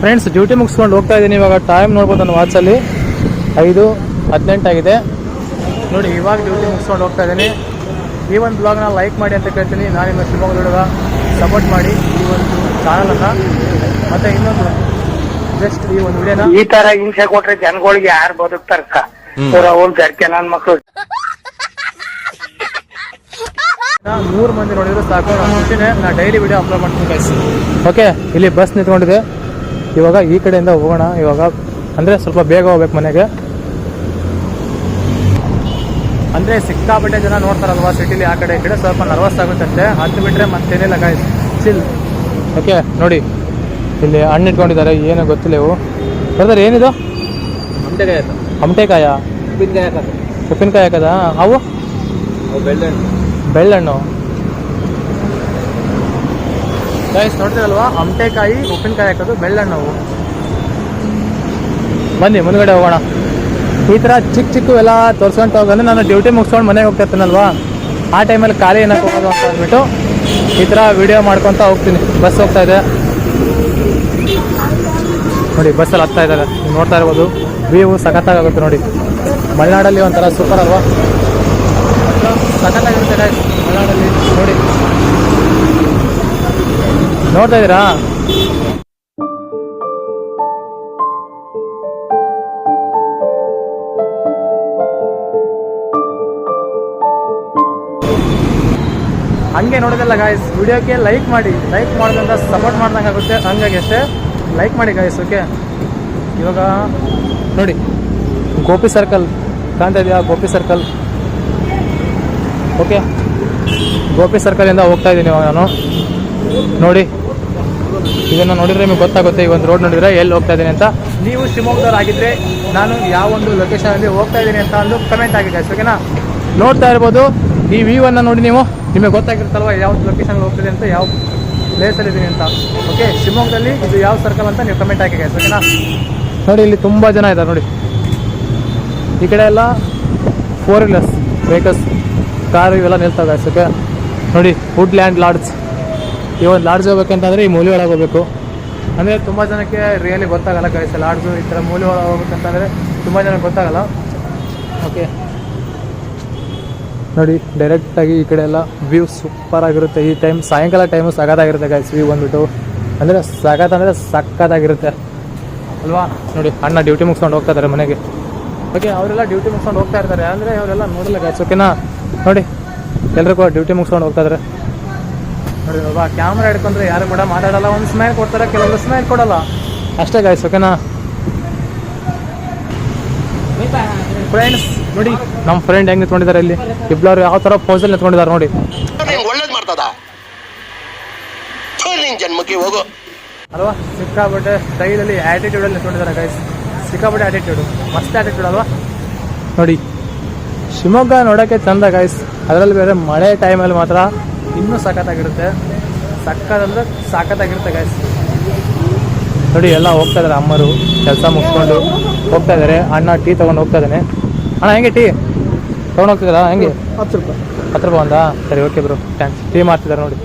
Friends duty ಮುಗಿಸ್ಕೊಂಡು ಹೋಗ್ತಾ ಇದ್ದೀನಿ. ಇವಾಗ ಟೈಮ್ ನೋಡ್ಬೋದು ನನ್ನ ವಾಚಲ್ಲಿ ಐದು ಹದಿನೆಂಟಾಗಿದೆ ನೋಡಿ ಇವಾಗ ಡ್ಯೂಟಿ ಮುಗಿಸ್ಕೊಂಡು ಹೋಗ್ತಾ ಇದ್ದೀನಿ. ಈ ಒಂದು ಬ್ಲಾಗ್ನ ಲೈಕ್ ಮಾಡಿ ಅಂತ ಕೇಳ್ತೀನಿ. ನಾನು ನಿಮ್ಮ ಶಿವಮೊಗ್ಗ ಹುಡುಗ ಸಪೋರ್ಟ್ ಮಾಡಿ ಈ ಒಂದು ಚಾನಲನ್ನು ಮತ್ತು ಇನ್ನೊಂದು ಜಸ್ಟ್ ಈ ಒಂದು ವಿಡಿಯೋನ. ಈ ತರ ಹಿಂಸೆ ಕೊಟ್ರೆ ಜನಗಳಿಗೆ ಯಾರು ಬದುಕ್ತಾರಕ್ಕ ಹೋಲ್ ಜಡ್ಕೆ ನನ್ನ ಮಕ್ಕಳು ನೂರು ಮಂದಿ ನೋಡಿದ್ರು ಸಾಕು. ನಾನು ಖುಷಿನೇ ನಾ ಡೈಲಿ ವಿಡಿಯೋ ಅಪ್ಲೋಡ್ ಮಾಡ್ತೀನಿ ಓಕೆ ಇಲ್ಲಿ ಬಸ್ ನಿಂತ್ಕೊಂಡಿದೆ ಇವಾಗ ಈ ಕಡೆಯಿಂದ ಹೋಗೋಣ. ಇವಾಗ ಅಂದರೆ ಸ್ವಲ್ಪ ಬೇಗ ಹೋಗ್ಬೇಕು ಮನೆಗೆ. ಅಂದರೆ ಸಿಕ್ಕಾಪಟ್ಟೆ ಜನ ನೋಡ್ತಾರಲ್ವಾ ಸಿಟಿಲಿ ಆ ಕಡೆ ಈ ಕಡೆ ಸ್ವಲ್ಪ ನರ್ವಸ್ ಆಗುತ್ತಂತೆ. ಹತ್ತು ಬಿಟ್ಟರೆ ಮತ್ತೇನಿಲ್ಲ ಗಾಯ್ಸ್ ಚಿಲ್ ಓಕೆ ನೋಡಿ. ಇಲ್ಲಿ ಹಣ್ಣು ಇಟ್ಕೊಂಡಿದ್ದಾರೆ. ಏನೋ ಗೊತ್ತಿಲ್ಲ ಇವು. ಬರ್ತಾರೆ ಏನಿದು? ಹಮ್ಟೆಕಾಯಿ ಉಪ್ಪಿನಕಾಯಿ ಹಾಕದ. ಉಪ್ಪಿನಕಾಯಿ ಹಾಕದ? ಅವು? ಬೆಳ್ಳೆಣ್ಣು ಬೆಳ್ಳಣ್ಣು. ಗೈಸ್ ನೋಡ್ತೀರಲ್ವಾ? ಹಮಟೆಕಾಯಿ ಉಪ್ಪಿನಕಾಯಿ ಹಾಕೋದು ಬೆಳ್ಳಣ್ಣವು. ಬನ್ನಿ, ಮುಂದ್ಗಡೆ ಹೋಗೋಣ. ಈ ಥರ ಚಿಕ್ಕ ಚಿಕ್ಕ ಎಲ್ಲ ತೋರ್ಸ್ಕೊಂತ ಹೋಗಂದ್ರೆ ನಾನು ಡ್ಯೂಟಿ ಮುಗಿಸ್ಕೊಂಡು ಮನೆಗೆ ಹೋಗ್ತಾ ಇರ್ತೀನಲ್ವಾ ಆ ಟೈಮಲ್ಲಿ ಖಾಲಿ ಏನಕ್ಕೆ ಹೋಗೋದು ಅಂತ ಅಂದ್ಬಿಟ್ಟು ಈ ಥರ ವಿಡಿಯೋ ಮಾಡ್ಕೊತ ಹೋಗ್ತೀನಿ. ಬಸ್ ಹೋಗ್ತಾ ಇದೆ. ನೋಡಿ ಬಸ್ಸಲ್ಲಿ ಹತ್ತಾ ಇದ್ದಾರೆ. ನೀವು ನೋಡ್ತಾ ಇರ್ಬೋದು. ವ್ಯೂ ಸಖತ್ತಾಗುತ್ತೆ ನೋಡಿ. ಮಲೆನಾಡಲ್ಲಿ ಒಂಥರ ಸೂಪರ್ ಅಲ್ವಾ? ಸಖತ್ತಾಗಿರುತ್ತೆ ಮಲೆನಾಡಲ್ಲಿ ನೋಡಿ ನೋಡ್ತಾ ಇದ್ದೀರಾ? ಹಂಗೆ ನೋಡೋದಲ್ಲ ಗಾಯ್ಸ್ ವಿಡಿಯೋಕ್ಕೆ ಲೈಕ್ ಮಾಡಿ ಲೈಕ್ ಮಾಡಿದಂತ ಸಪೋರ್ಟ್ ಮಾಡ್ದಂಗೆ ಆಗುತ್ತೆ. ಹಂಗಾಗಿ ಅಷ್ಟೇ ಲೈಕ್ ಮಾಡಿ ಗಾಯ್ಸ್ ಓಕೆ ಇವಾಗ ನೋಡಿ, ಗೋಪಿ ಸರ್ಕಲ್ ಕಾಣ್ತಾ ಇದೆಯಾ? ಗೋಪಿ ಸರ್ಕಲ್ ಓಕೆ ಗೋಪಿ ಸರ್ಕಲಿಂದ ಹೋಗ್ತಾ ಇದ್ದೀನಿ ಇವಾಗ ನಾನು. ನೋಡಿ ಇದನ್ನು ನೋಡಿದ್ರೆ ನಿಮಗೆ ಗೊತ್ತಾಗುತ್ತೆ. ಈ ಒಂದು ರೋಡ್ ನೋಡಿದ್ರೆ ಎಲ್ಲಿ ಹೋಗ್ತಾ ಇದ್ದೀನಿ ಅಂತ. ನೀವು ಶಿವಮೊಗ್ಗದವರಾಗಿದ್ದರೆ ನಾನು ಯಾವ ಒಂದು ಲೊಕೇಶನಲ್ಲಿ ಹೋಗ್ತಾ ಇದ್ದೀನಿ ಅಂತ ಒಂದು ಕಮೆಂಟ್ ಆಗಿ guys, ಓಕೆನಾ ನೋಡ್ತಾ ಇರ್ಬೋದು. ಈ ವ್ಯೂವನ್ನು ನೋಡಿ ನೀವು. ನಿಮಗೆ ಗೊತ್ತಾಗಿರುತ್ತಲ್ವ ಯಾವ ಲೊಕೇಶನ್ ಹೋಗ್ತಿದೆ ಅಂತ ಯಾವ ಪ್ಲೇಸಲ್ಲಿ ಇದ್ದೀನಿ ಅಂತ. ಓಕೆ ಶಿವಮೊಗ್ಗದಲ್ಲಿ ಇದು ಯಾವ ಸರ್ಕಲ್ ಅಂತ ನೀವು ಕಮೆಂಟ್ ಹಾಕಿ ಗೈಸ್ ಓಕೆನಾ ನೋಡಿ ಇಲ್ಲಿ ತುಂಬ ಜನ ಇದ್ದಾರೆ ನೋಡಿ. ಈ ಕಡೆ ಎಲ್ಲ ಫೋರ್ ವೀಲರ್ಸ್ ವೆಹಿಕಲ್ಸ್ ಕಾರು ಇವೆಲ್ಲ ನಿಲ್ತಾವೆ ಗೈಸ್ ಓಕೆ ನೋಡಿ ವುಡ್ ಲ್ಯಾಂಡ್ ಲಾಡ್ಜ್ ಈ ಒಂದು ಲಾಡ್ಜ್ ಹೋಗ್ಬೇಕಂತಂದರೆ ಈ ಮೂಲೆ ಒಳಗೆ ಹೋಗ್ಬೇಕು. ಅಂದರೆ ತುಂಬ ಜನಕ್ಕೆ ರಿಯಲಿ ಗೊತ್ತಾಗಲ್ಲ ಕಳಿಸ ಲಾಡ್ಜು ಈ ಥರ ಮೂಲೆ ಒಳಗೆ ಹೋಗ್ಬೇಕಂತಂದರೆ ತುಂಬ ಜನಕ್ಕೆ ಗೊತ್ತಾಗಲ್ಲ. ಓಕೆ ನೋಡಿ ಡೈರೆಕ್ಟಾಗಿ ಈ ಕಡೆ ಎಲ್ಲ ವ್ಯೂ ಸೂಪರ್ ಆಗಿರುತ್ತೆ. ಈ ಟೈಮ್ ಸಾಯಂಕಾಲ ಟೈಮು ಸಗದಾಗಿರುತ್ತೆ ಗೈಸ್ ವ್ಯೂ ಬಂದ್ಬಿಟ್ಟು. ಅಂದರೆ ಸಖತ್ ಅಂದರೆ ಸಕ್ಕತ್ತಾಗಿರುತ್ತೆ ಅಲ್ವಾ? ನೋಡಿ, ಅಣ್ಣ ಡ್ಯೂಟಿ ಮುಗಿಸ್ಕೊಂಡು ಹೋಗ್ತಾ ಇದ್ದಾರೆ ಮನೆಗೆ. ಓಕೆ ಅವರೆಲ್ಲ ಡ್ಯೂಟಿ ಮುಗಿಸ್ಕೊಂಡು ಹೋಗ್ತಾ ಇರ್ತಾರೆ. ಅಂದರೆ ಅವರೆಲ್ಲ ನೋಡಲ್ಲ ಗೈಸ್ ಓಕೆನಾ ನೋಡಿ ಎಲ್ಲರೂ ಕೂಡ ಡ್ಯೂಟಿ ಮುಗಿಸ್ಕೊಂಡು ಹೋಗ್ತಾ ಇದ್ದಾರೆ ನೋಡಿ ಅಲ್ವಾ ಕ್ಯಾಮ್ರಾ ಹಿಡ್ಕೊಂಡ್ರೆ ಯಾರು ಕೂಡ ಮಾತಾಡಲ್ಲ ಒಂದು ಸ್ಮೈಲ್ ಕೊಡ್ತಾರೆ ಕೆಲವೊಂದು ಸ್ಮೈಲ್ ಕೊಡಲ್ಲ. ಅಷ್ಟೇ ಗಾಯ್ಸ್ ಓಕೆನಾ ಫ್ರೆಂಡ್ಸ್ ನೋಡಿ ನಮ್ಮ ಫ್ರೆಂಡ್ ಹೆಂಗೆ ನಿಂತ್ಕೊಂಡಿದ್ದಾರೆ ಇಲ್ಲಿ? ಇಬ್ಬರು ಯಾವ ಥರ ಪೋಸಲ್ಲಿ ನಿಂತ್ಕೊಂಡಿದ್ದಾರೆ ನೋಡಿ. ಒಳ್ಳೇದು ಮಾಡ್ತದ? ಜನ್ಮಕ್ಕೆ ಹೋಗು. ಅಲ್ವಾ? ಸಿಕ್ಕಾಪಟ್ಟೆ ಸ್ಟೈಲಲ್ಲಿ ಆ್ಯಟಿಟ್ಯೂಡಲ್ಲಿ ನಿಂತ್ಕೊಂಡಿದ್ದಾರೆ ಗೈಸ್ ಸಿಕ್ಕಾಪಟ್ಟೆ ಆ್ಯಟಿಟ್ಯೂಡು ಮಸ್ತ್ ಆಟಿಟ್ಯೂಡ್ ಅಲ್ವಾ? ನೋಡಿ ಶಿವಮೊಗ್ಗ ನೋಡೋಕ್ಕೆ ಚಂದ ಗೈಸ್ ಅದರಲ್ಲಿ ಬೇರೆ ಮಳೆ ಟೈಮಲ್ಲಿ ಮಾತ್ರ ಇನ್ನೂ ಸಖತ್ತಾಗಿರುತ್ತೆ. ಸಖತ್ತಂದ್ರೆ ಸಖತ್ತಾಗಿರುತ್ತೆ ಗಾಯ್ಸ್ ನೋಡಿ ಎಲ್ಲ ಹೋಗ್ತಾ ಇದ್ದಾರೆ ಅಮ್ಮರು. ಕೆಲಸ ಮುಗಿಸ್ಕೊಂಡು ಹೋಗ್ತಾ ಇದ್ದಾರೆ ಅಣ್ಣ ಟೀ ತೊಗೊಂಡು ಹೋಗ್ತಾ ಇದ್ದಾನೆ ಅಣ್ಣ ಹೆಂಗೆ ಟೀ? ತೊಗೊಂಡು ಹೋಗ್ತಿದ್ದೀರಾ ಹೆಂಗೆ? ಹತ್ತು ರೂಪಾಯಿ. ಹತ್ತು ರೂಪಾಯಿ ಒಂದಾ ಸರಿ ಓಕೆ ಬ್ರೋ. ಥ್ಯಾಂಕ್ಸ್ ಟೀ ಮಾಡ್ತಿದ್ದಾರೆ ನೋಡಿ.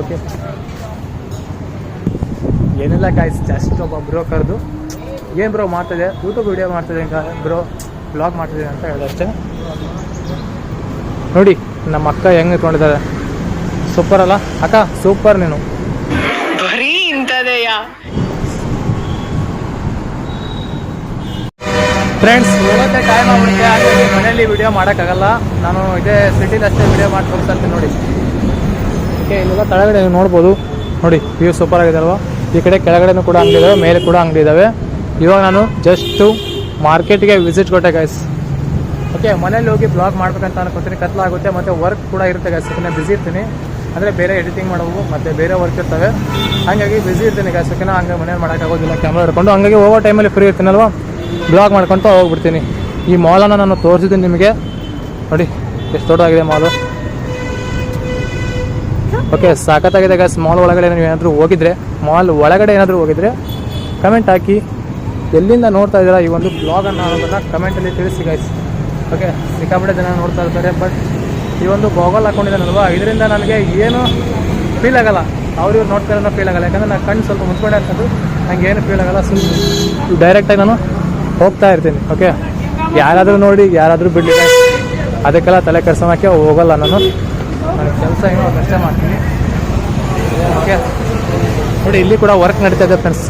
ಓಕೆ. ಏನೆಲ್ಲ ಗಾಯ್ಸ್ ಜಾಸ್ತಿ ಒಬ್ಬ ಬ್ರೋ ಕರೆದು. ಏನು ಬ್ರೋ ಮಾಡ್ತಿದೆ ಯೂಟ್ಯೂಬ್ ವಿಡಿಯೋ ಮಾಡ್ತಿದೆ ಬ್ರೋ ಬ್ಲಾಗ್ ಮಾಡ್ತಿದೆ ಅಂತ ಹೇಳಿದೆ ಅಷ್ಟೇ. ನೋಡಿ. ನಮ್ಮ ಅಕ್ಕ ಹೆಂಗೆ ಇಟ್ಕೊಂಡಿದ್ದಾರೆ ಸೂಪರ್ ಅಲ್ಲ? ಅಕ್ಕ ಸೂಪರ್ ನೀನು. ಫ್ರೆಂಡ್ಸ್ ಹೋಗೋಕ್ಕೆ ಟೈಮ್ ಆಗ್ಬಿಡುತ್ತೆ. ಹಾಗಾಗಿ ಮನೆಯಲ್ಲಿ ವಿಡಿಯೋ ಮಾಡೋಕ್ಕಾಗಲ್ಲ. ನಾನು ಇದೇ ಸಿಟಿಲಿ ಅಷ್ಟೇ ವಿಡಿಯೋ ಮಾಡಿ ತೋರಿಸ್ತೀನಿ ಇರ್ತೀನಿ ನೋಡಿ. ಓಕೆ ಇಲ್ಲೆಲ್ಲ ಕೆಳಗಡೆ ನೀವು ನೋಡ್ಬೋದು. ನೋಡಿ ವ್ಯೂ ಸೂಪರ್ ಆಗಿದೆ ಅಲ್ವಾ? ಈ ಕಡೆ ಕೆಳಗಡೆನೂ ಕೂಡ ಅಂಗಡಿ ಇದಾವೆ ಮೇಲೆ ಕೂಡ ಅಂಗಡಿ ಇದ್ದಾವೆ ಇವಾಗ ನಾನು ಜಸ್ಟು ಮಾರ್ಕೆಟ್ಗೆ ವಿಸಿಟ್ ಕೊಟ್ಟೆ ಗೈಸ್ ಓಕೆ ಮನೇಲಿ ಹೋಗಿ ಬ್ಲಾಗ್ ಮಾಡ್ಬೇಕಂತ ಅನ್ಕೋತೀನಿ. ಕತ್ಲಾಗುತ್ತೆ, ಮತ್ತು ವರ್ಕ್ ಕೂಡ ಇರುತ್ತೆ ಗೈಸ್ ಓಕೆನಾ ಬಿಸಿ ಇರ್ತೀನಿ. ಅಂದರೆ ಬೇರೆ ಎಡಿಟಿಂಗ್ ಮಾಡೋವು, ಮತ್ತು ಬೇರೆ ವರ್ಕ್ ಇರ್ತವೆ. ಹಾಗಾಗಿ ಬಿಸಿ ಇರ್ತೀನಿ ಗೈಸ್ ಓಕೆನಾ ಹಂಗೆ ಮನೇಲಿ ಮಾಡೋಕ್ಕಾಗೋದಿಲ್ಲ ಕ್ಯಾಮ್ರಾ ಹಿಡ್ಕೊಂಡು. ಹಂಗಾಗಿ ಹೋಗೋ ಟೈಮಲ್ಲಿ ಫ್ರೀ ಇರ್ತೀನಲ್ವ? ಬ್ಲಾಗ್ ಮಾಡ್ಕೊತ ಹೋಗ್ಬಿಡ್ತೀನಿ. ಈ ಮಾಲನ್ನು ನಾನು ತೋರಿಸಿದ್ದೀನಿ ನಿಮಗೆ. ನೋಡಿ, ಎಷ್ಟು ದೊಡ್ಡದಾಗಿದೆ ಮಾಲು ಓಕೆ ಸಾಕತ್ತಾಗಿದೆ ಗ್ಯಾಸ್ ಮಾಲ್ ಒಳಗಡೆ ನೀವು ಏನಾದರೂ ಹೋಗಿದ್ರೆ ಮಾಲ್ ಒಳಗಡೆ ಏನಾದರೂ ಹೋಗಿದ್ರೆ ಕಮೆಂಟ್ ಹಾಕಿ. ಎಲ್ಲಿಂದ ನೋಡ್ತಾ ಇದ್ದೀರಾ ಈ ಒಂದು ಬ್ಲಾಗನ್ನು ಅನ್ನೋದನ್ನು ಕಮೆಂಟಲ್ಲಿ ತಿಳಿಸಿ ಗೈಸ್ ಓಕೆ, ಸಿಕ್ಕಾಪಟ್ಟೆ ಜನ ನೋಡ್ತಾ ಇರ್ತಾರೆ ಬಟ್ ಈ ಒಂದು ಗೋಗಲ್ ಹಾಕೊಂಡಿದ್ದಾನಲ್ವಾ? ಇದರಿಂದ ನನಗೆ ಏನು ಫೀಲ್ ಆಗಲ್ಲ. ಅವ್ರು ಇವ್ರು ನೋಡ್ತಾ ಇರೋ ಫೀಲ್ ಆಗಲ್ಲ. ಯಾಕಂದ್ರೆ ನಾನು ಕಣ್ಣು ಸ್ವಲ್ಪ ಮುಚ್ಕೊಂಡೆ ಅಂತಂದು ನಂಗೆ ಏನು ಫೀಲ್ ಆಗಲ್ಲ. ಸುಮ್ಮನೆ ಡೈರೆಕ್ಟಾಗಿ ನಾನು ಹೋಗ್ತಾ ಇರ್ತೀನಿ ಓಕೆ ಯಾರಾದರೂ ನೋಡಿ, ಯಾರಾದರೂ ಬಿಡಲಿ ಅದಕ್ಕೆಲ್ಲ ತಲೆ ಕೆಡ್ಸೋಕ್ಕೆ ಹೋಗಲ್ಲ ನಾನು. ನನ್ನ ಕೆಲಸ ಏನೋ ಕಷ್ಟ ಮಾಡ್ತೀನಿ. ಓಕೆ ನೋಡಿ, ಇಲ್ಲಿ ಕೂಡ ವರ್ಕ್ ನಡೀತಾ ಇದೆ ಫ್ರೆಂಡ್ಸ್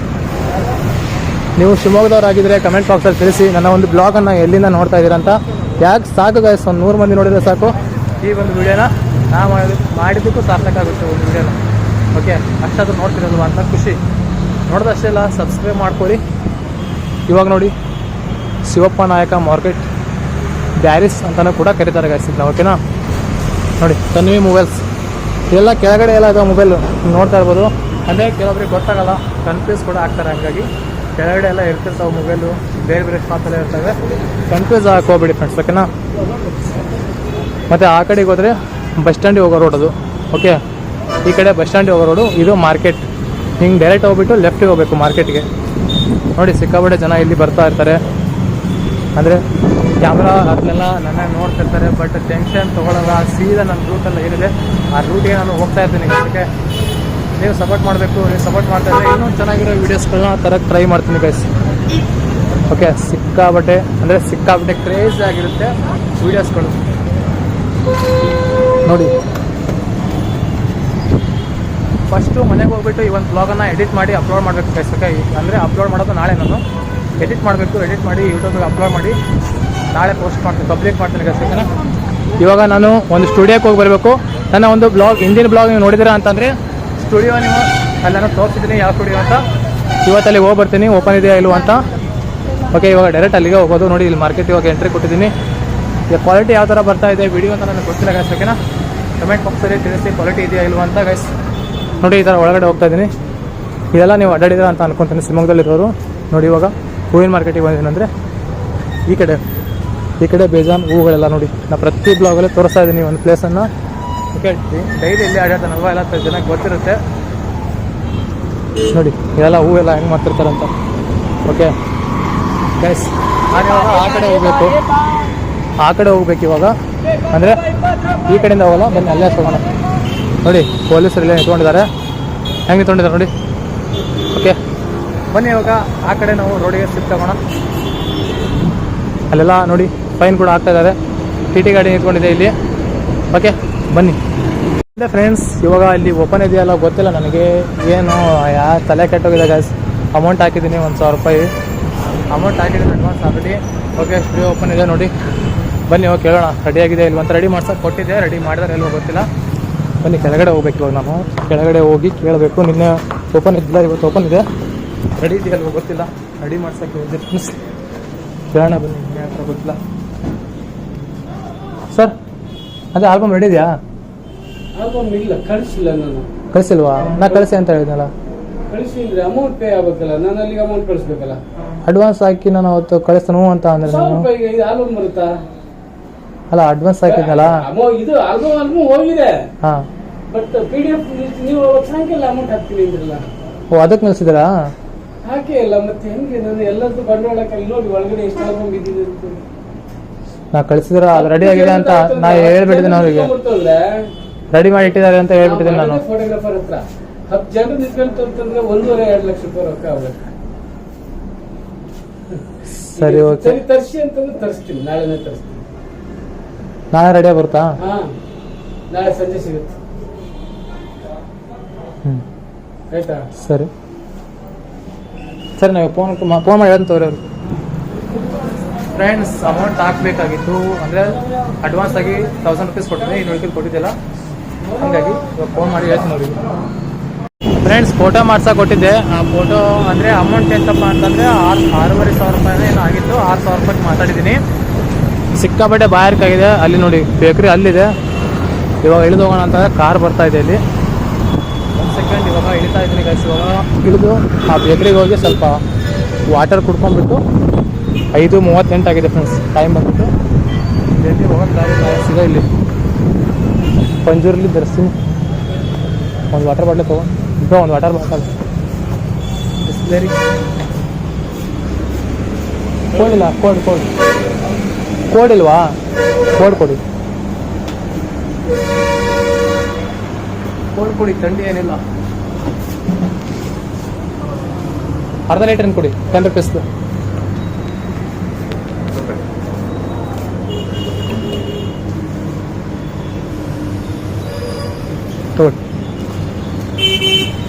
ನೀವು ಶಿವಮೊಗ್ಗದವರಾಗಿದ್ದರೆ ಕಮೆಂಟ್ ಬಾಕ್ಸಲ್ಲಿ ತಿಳಿಸಿ. ನನ್ನ ಒಂದು ಬ್ಲಾಗನ್ನು ಎಲ್ಲಿಂದ ನೋಡ್ತಾ ಇದ್ದೀರಾ ಅಂತ ಯಾಕೆ ಸಾಕು ಗಾಯ್ಸ್ ಒಂದು ನೂರು ಮಂದಿ ನೋಡಿದ್ರೆ ಸಾಕು. ಈ ಒಂದು ವಿಡಿಯೋನ ನಾ ಮಾಡಿ ಮಾಡಿದ್ದಕ್ಕೂ ಸಾರ್ಥಕಾಗುತ್ತೆ ಒಂದು ವಿಡಿಯೋನ. ಓಕೆ ಅಷ್ಟಾದ್ರೂ ನೋಡ್ತಿರೋದು ಅಂತ ಖುಷಿ. ನೋಡಿದಷ್ಟೇ ಇಲ್ಲ ಸಬ್ಸ್ಕ್ರೈಬ್ ಮಾಡ್ಕೊಳ್ಳಿ. ಇವಾಗ ನೋಡಿ, ಶಿವಪ್ಪ ನಾಯಕ ಮಾರ್ಕೆಟ್ ಬ್ಯಾರಿಸ್ ಅಂತಲೂ ಕೂಡ ಕರೀತಾರೆ ಗಾಯ್ಸ್ ಇದನ್ನ ಓಕೆನಾ ನೋಡಿ ತನ್ವಿ ಮೊಬೈಲ್ಸ್ ಎಲ್ಲ ಕೆಳಗಡೆ ಎಲ್ಲ ಇದಾವೆ ಮೊಬೈಲು ನೋಡ್ತಾ ಇರ್ಬೋದು. ಅಂದರೆ ಕೆಲವೊಬ್ರಿಗೆ ಗೊತ್ತಾಗಲ್ಲ ಕನ್ಫ್ಯೂಸ್ ಕೂಡ ಆಗ್ತಾರೆ ಹಂಗಾಗಿ. ಕೆಳಗಡೆ ಎಲ್ಲ ಇರ್ತಿರ್ತಾವೆ ಮೊಬೈಲು, ಬೇರೆ ಬೇರೆ ಶಾಪೆಲ್ಲ ಇರ್ತವೆ. ಕನ್ಫ್ಯೂಸ್ ಹಾಕೋಬೇಡಿ ಫ್ರೆಂಡ್ಸ್ ಓಕೆನಾ ಮತ್ತು ಆ ಕಡೆಗೆ ಹೋದರೆ ಬಸ್ ಸ್ಟ್ಯಾಂಡಿಗೆ ಹೋಗೋ ರೋಡ್ ಅದು ಓಕೆ ಈ ಕಡೆ ಬಸ್ ಸ್ಟ್ಯಾಂಡಿಗೆ ಹೋಗೋ ರೋಡು ಇದು ಮಾರ್ಕೆಟ್ ಹಿಂಗೆ ಡೈರೆಕ್ಟ್ ಹೋಗ್ಬಿಟ್ಟು ಲೆಫ್ಟಿಗೆ ಹೋಗ್ಬೇಕು ಮಾರ್ಕೆಟ್ಗೆ ನೋಡಿ, ಸಿಕ್ಕಾಪಟ್ಟೆ ಜನ ಇಲ್ಲಿ ಬರ್ತಾ ಇರ್ತಾರೆ. ಅಂದರೆ ಕ್ಯಾಮ್ರಾ ಅದನ್ನೆಲ್ಲ ನನ್ನ ನೋಡ್ತಿರ್ತಾರೆ ಬಟ್ ಟೆನ್ಷನ್ ತೊಗೊಳಲ್ಲ, ಸೀದಾ ನನ್ನ ರೂಟೆಲ್ಲ ಏನಿದೆ ಆ ರೂಟಿಗೆ ನಾನು ಹೋಗ್ತಾ ಇರ್ತೀನಿ ಅದಕ್ಕೆ ನೀವು ಸಪೋರ್ಟ್ ಮಾಡಬೇಕು, ನೀವು ಸಪೋರ್ಟ್ ಮಾಡ್ತಾ ಇದ್ರೆ ಇನ್ನೂ ಚೆನ್ನಾಗಿರೋ ವೀಡಿಯೋಸ್ಗಳನ್ನ ತರಕ್ಕೆ ಟ್ರೈ ಮಾಡ್ತೀನಿ ಗೈಸ್ ಓಕೆ ಸಿಕ್ಕಾಬಟ್ಟೆ ಅಂದರೆ ಸಿಕ್ಕಾಬಟ್ಟೆ ಕ್ರೇಜ್ ಆಗಿರುತ್ತೆ ವೀಡಿಯೋಸ್ಗಳು ನೋಡಿ. ಫಸ್ಟು ಮನೆಗೆ ಹೋಗ್ಬಿಟ್ಟು ಈ ಒಂದು ಬ್ಲಾಗನ್ನು ಎಡಿಟ್ ಮಾಡಿ ಅಪ್ಲೋಡ್ ಮಾಡಬೇಕು ಗೈಸ್ ಓಕೆ ಅಂದರೆ ಅಪ್ಲೋಡ್ ಮಾಡೋದು ನಾಳೆ ನಾನು. ಎಡಿಟ್ ಮಾಡಬೇಕು ಎಡಿಟ್ ಮಾಡಿ ಯೂಟ್ಯೂಬಿಗೆ ಅಪ್ಲೋಡ್ ಮಾಡಿ ನಾಳೆ ಪೋಸ್ಟ್ ಮಾಡ್ತೀನಿ ಪಬ್ಲಿಕ್ ಮಾಡ್ತೀನಿ ಗೈಸ್ ಓಕೆನಾ ಇವಾಗ ನಾನು ಒಂದು ಸ್ಟುಡಿಯೋಕ್ಕೆ ಹೋಗಿ ಬರಬೇಕು. ನನ್ನ ಒಂದು ಬ್ಲಾಗ್ ಹಿಂದಿನ ಬ್ಲಾಗ್ ನೀವು ನೋಡಿದಿರ ಅಂತಂದರೆ ಸ್ಟುಡಿಯೋ ನೀವು ಅಲ್ಲಿ ನಾನು ತೋರಿಸಿದ್ದೀನಿ, ಯಾವ ಸ್ಟುಡಿಯೋ ಅಂತ? ಇವತ್ತಲ್ಲಿ ಹೋಗಿ ಬರ್ತೀನಿ ಓಪನ್ ಇದೆಯಾ ಇಲ್ಲವೋ ಅಂತ. ಓಕೆ ಇವಾಗ ಡೈರೆಕ್ಟ್ ಅಲ್ಲಿಗೆ ಹೋಗೋದು, ನೋಡಿ ಇಲ್ಲಿ ಮಾರ್ಕೆಟ್ ಇವಾಗ ಎಂಟ್ರಿ ಕೊಟ್ಟಿದ್ದೀನಿ. ಈಗ ಕ್ವಾಲಿಟಿ ಯಾವ ಥರ ಬರ್ತಾ ಇದೆ ವಿಡಿಯೋ ಅಂತ ನನಗೆ ಗೊತ್ತಿಲ್ಲ ಗೈಸ್ ಓಕೆನಾ ಕಮೆಂಟ್ ಬಾಕ್ಸಲ್ಲಿ ತಿಳಿಸಿ ಕ್ವಾಲಿಟಿ ಇದೆಯಾ ಇಲ್ವಾ ಅಂತ ಗೈಸ್ ನೋಡಿ ಈ ಥರ ಒಳಗಡೆ ಹೋಗ್ತಾ ಇದ್ದೀನಿ ಇದೆಲ್ಲ ನೀವು ಅಡ್ಡಾಡಿದ್ರೆ ಅಂತ ಅನ್ಕೊತೀನಿ, ಶಿವಮೊಗ್ಗದಲ್ಲಿರೋರು. ನೋಡಿ ಇವಾಗ, ಹೂವಿನ ಮಾರ್ಕೆಟಿಗೆ ಬಂದಿದ್ದೀನಿ ಅಂದರೆ, ಈ ಕಡೆ ಈ ಕಡೆ ಬೇಜಾನ್ ಹೂಗಳೆಲ್ಲ ನೋಡಿ. ನಾನು ಪ್ರತಿ ಬ್ಲಾಗಲ್ಲಿ ತೋರಿಸ್ತಾ ಇದ್ದೀನಿ ಒಂದು ಪ್ಲೇಸನ್ನು ಓಕೆ ಡೈಲಿ ಇಲ್ಲಿ ಆಡಾಡ್ತಾನಲ್ವ ಎಲ್ಲ ಜನಕ್ಕೆ ಗೊತ್ತಿರುತ್ತೆ. ನೋಡಿ, ಇದೆಲ್ಲ ಹೂವೆಲ್ಲ ಹೆಂಗೆ ಮಾಡ್ತಿರ್ತಾರಂತ. ಓಕೆ ಗೈಸ್ ನಾನಿವಾಗ ಆ ಕಡೆ ಹೋಗ್ಬೇಕು. ಆ ಕಡೆ ಹೋಗ್ಬೇಕು ಇವಾಗ. ಅಂದರೆ ಈ ಕಡೆಯಿಂದ ಹೋಗಲ್ಲ, ಬನ್ನಿ ಅಲ್ಲೇ ತಗೋಣ ನೋಡಿ, ಪೊಲೀಸರು ಇಲ್ಲೇ ನಿಂತ್ಕೊಂಡಿದ್ದಾರೆ. ಹೆಂಗೆ ನಿಂತ್ಕೊಂಡಿದ್ದಾರೆ ನೋಡಿ. ಓಕೆ ಬನ್ನಿ ಇವಾಗ ಆ ಕಡೆ ನಾವು ರೋಡಿಗೆ ಶಿಫ್ಟ್ ತಗೋಣ. ಅಲ್ಲೆಲ್ಲ ನೋಡಿ ಫೈನ್ ಕೂಡ ಆಗ್ತಾ ಇದ್ದಾರೆ ಟಿ ಟಿ ಗಾಡಿ ನಿಂತ್ಕೊಂಡಿದೆ ಇಲ್ಲಿ. ಓಕೆ ಬನ್ನಿ. ಇಲ್ಲ ಫ್ರೆಂಡ್ಸ್ ಇವಾಗ ಇಲ್ಲಿ ಓಪನ್ ಇದೆಯಲ್ಲ ಗೊತ್ತಿಲ್ಲ ನನಗೆ. ಏನು, ಯಾ, ತಲೆ ಕೆಟ್ಟೋಗಿದೆ ಗ್ಯಾಸ್ ಅಮೌಂಟ್ ಹಾಕಿದ್ದೀನಿ, ಒಂದು ಸಾವಿರ ರೂಪಾಯಿ. ಅಮೌಂಟ್ ಹಾಕಿದ್ದೀನಿ advance already okay studio open ಇದೆ ನೋಡಿ. ಬನ್ನಿ ಹೋಗಿ ಕೇಳೋಣ. ರೆಡಿ ಆಗಿದೆ ಇಲ್ಲಿ ಅಂತ ರೆಡಿ ಮಾಡ್ಸೋಕೆ ಕೊಟ್ಟಿದ್ದೆ. ರೆಡಿ ಮಾಡಿದಾರೆ ಎಲ್ಲೋ ಗೊತ್ತಿಲ್ಲ. ಬನ್ನಿ, ಕೆಳಗಡೆ ಹೋಗ್ಬೇಕು ಇವಾಗ ನಾವು. ಕೆಳಗಡೆ ಹೋಗಿ ಕೇಳಬೇಕು. ನಿನ್ನೆ ಓಪನ್ ಇದ್ದಿಲ್ಲ, ಇವತ್ತು ಓಪನ್ ಇದೆ. ರೆಡಿ ಇದೆಯಲ್ಲ ಗೊತ್ತಿಲ್ಲ. ರೆಡಿ ಮಾಡ್ಸೋಕೆ ಹೋಗಿದ್ದೆ ಫ್ರೆಂಡ್ಸ್ ಕೇಳೋಣ ಬನ್ನಿ ಹತ್ರ ಗೊತ್ತಿಲ್ಲ. ಸರ್ ಅದೇ ಆಲ್ಬಮ್ ರೆಡಿ ಇದೆಯಾ? ಆಲ್ಬಮ್ ಇಲ್ಲ ಕಳಿಸಿಲ್ಲ ನಾನು. ಕಳಿಸಿಲ್ವಾ? ನಾ ಕಳಿಸಿ ಅಂತ ಹೇಳಿದ್ನಲ್ಲ. ಕಳಿಸಿ ಅಂದ್ರೆ ಅಮೌಂಟ್ ಪೇ ಆಗಬೇಕಲ್ಲ ನಾನು ಅಲ್ಲಿಗೆ ಅಮೌಂಟ್ ಕಳಿಸ್ಬೇಕಲ್ಲ. ಅಡ್ವಾನ್ಸ್ ಹಾಕಿ ನಾನು ಅವತ್ತು ಕಳಿಸ್ತಾನು ಅಂತ ಅಂದ್ರೆ ಸಾವಿರ ನಾನು? ರೂಪಾಯಿಗೆ ಇದು ಆಲ್ಬಮ್ ಬರುತ್ತಾ? ಅಲ್ಲ ಅಡ್ವಾನ್ಸ್ ಹಾಕಿದ್ನಲ್ಲ? ಅಮೌ ಇದು ಆಲ್ಬಮ್ ಆಲ್ಬಮ್ ಹೋಗಿದೆ. ಹಾ. ಬಟ್ ಪಿ ಡಿ ಎಫ್ ನೀವು ಸಾಯಂಕಾಲ ಅಮೌಂಟ್ ಹಾಕ್ತೀನಿ ಅಂದ್ರಲ್ಲ. ಓ ಅದಕ್ಕೆ ನಿಲ್ಸಿದ್ದೀರಾ ಹಾಕೇ ಇಲ್ಲ ಮತ್ತೆ ಹೆಂಗೆ? ನಾನು ಎಲ್ಲದೂ ಬಂಡವಾಳಕ್ಕೆ ಅಲ್ಲಿ ನೋಡಿ ಒಳಗಡೆ ಎಷ್ಟು ಆಲ್ಬಮ್ ಬಿದ್ದಿದೆ ಅಂತ. ನಾ ಕಳಿಸಿದ್ರ ಅದು ರೆಡಿ ಆಗಿದೆ ಅಂತ ನಾ ಹೇಳ್ಬಿಟ್ಟಿದ್ದೀನಿ ಅವರಿಗೆ. ರೆಡಿ ಮಾಡಿ ಇಟ್ಟಿದ್ದಾರೆ ಅಂತ ಹೇಳ್ಬಿಟ್ಟಿದ್ದೀನಿ ನಾನು. ಫೋಟೋಗ್ರಾಫರ್ ಹತ್ರ. ಹತ್ತು ಜನ ನಿಂತ್ಕೊಂತ ಅಂತಂದ್ರೆ ಒಂದೂವರೆ ಎರಡು ಲಕ್ಷ ರೂಪಾಯಿ ರೊಕ್ಕ ಆಗುತ್ತೆ ಸರಿ ಓಕೆ ಸರಿ ತರಿಸಿ ಅಂತಂದ್ರೆ ತರಿಸ್ತೀನಿ ನಾಳೆನೇ ತರಿಸ್ತೀನಿ. ನಾಳೆ ರೆಡಿಯಾಗಿ ಬರುತ್ತಾ ಹಾ ನಾಳೆ ಸಂಜೆ ಸಿಗುತ್ತೆ. ಹ್ಞೂ ಆಯ್ತಾ? ಸರಿ. ಸರಿ ನಾವು ಫೋನ್ ಫೋನ್ ಮಾಡಿ ಅಂತ ತೋರಿ ಅವ್ರು ಫ್ರೆಂಡ್ಸ್ ಅಮೌಂಟ್ ಹಾಕಬೇಕಾಗಿತ್ತು ಅಂದರೆ ಅಡ್ವಾನ್ಸ್ ಆಗಿ ತೌಸಂಡ್ ರುಪೀಸ್ ಕೊಟ್ಟಿದ್ದೆ ಇನ್ನು ಉಳ್ಕಿದ್ದು ಕೊಟ್ಟಿದ್ದಿಲ್ಲ. ಹಾಗಾಗಿ ಫೋನ್ ಮಾಡಿ ಹೇಳ್ತೀನಿ ನೋಡಿ. ಫ್ರೆಂಡ್ಸ್ ಫೋಟೋ ಮಾಡ್ಸೋಕೆ ಕೊಟ್ಟಿದ್ದೆ. ಆ ಫೋಟೋ ಅಂದರೆ ಅಮೌಂಟ್ ಎಂತಪ್ಪ ಅಂತಂದರೆ ಆರು ಆರೂವರೆ ಸಾವಿರ ರೂಪಾಯಿ ಏನೋ ಆಗಿತ್ತು, ಆರು ಸಾವಿರ ರೂಪಾಯಿಗೆ ಮಾತಾಡಿದ್ದೀನಿ. ಸಿಕ್ಕಾಪಟ್ಟೆ ಬಾಯಾರಿಕಾಗಿದೆ ಅಲ್ಲಿ ನೋಡಿ ಬೇಕ್ರಿ ಅಲ್ಲಿದೆ. ಇವಾಗ ಇಳಿದು ಹೋಗೋಣ ಅಂತಂದರೆ ಕಾರ್ ಬರ್ತಾ ಇದೆ ಇಲ್ಲಿ. ಒಂದು ಸೆಕೆಂಡ್ ಇವಾಗ ಇಳಿತಾ ಇದ್ದೀನಿ ಗೈಸ್ ಇವಾಗ. ಇಳಿದು ಆ ಬೇಕ್ರಿಗೆ ಹೋಗಿ ಸ್ವಲ್ಪ ವಾಟರ್ ಕುಡ್ಕೊಂಡ್ಬಿಟ್ಟು ಐದು ಮೂವತ್ತೆಂಟು ಆಗಿದೆ ಫ್ರೆಂಡ್ಸ್ ಟೈಮ್ ಬಂದ್ಬಿಟ್ಟು. ಜಲ್ದಿ ಹೋಗೋಕ್ಕಾಗಿಲ್ಲ ಇಲ್ಲಿ. ಪಂಜೂರಲ್ಲಿ ಧರಿಸಿ ಒಂದು ವಾಟರ್ ಬಾಟಲ್ ತಗೋ. ಇಬ್ಬ ಒಂದು ವಾಟರ್ ಬಾಟಲ್ ಬಿಸ್ಲೇರಿ ಕೋಡಿಲ್ಲ ಕೋಡ್ ಕೋಡ್ ಕೋಡ್ ಕೋಡ್ ಕೊಡಿ. ಕೋಡ್ ಕೊಡಿ ಥಂಡಿ ಏನಿಲ್ಲ. ಅರ್ಧ ಲೀಟ್ರನ್ ಕೊಡಿ? ಟೆನ್ ರುಪೀಸ್ದು Thank you.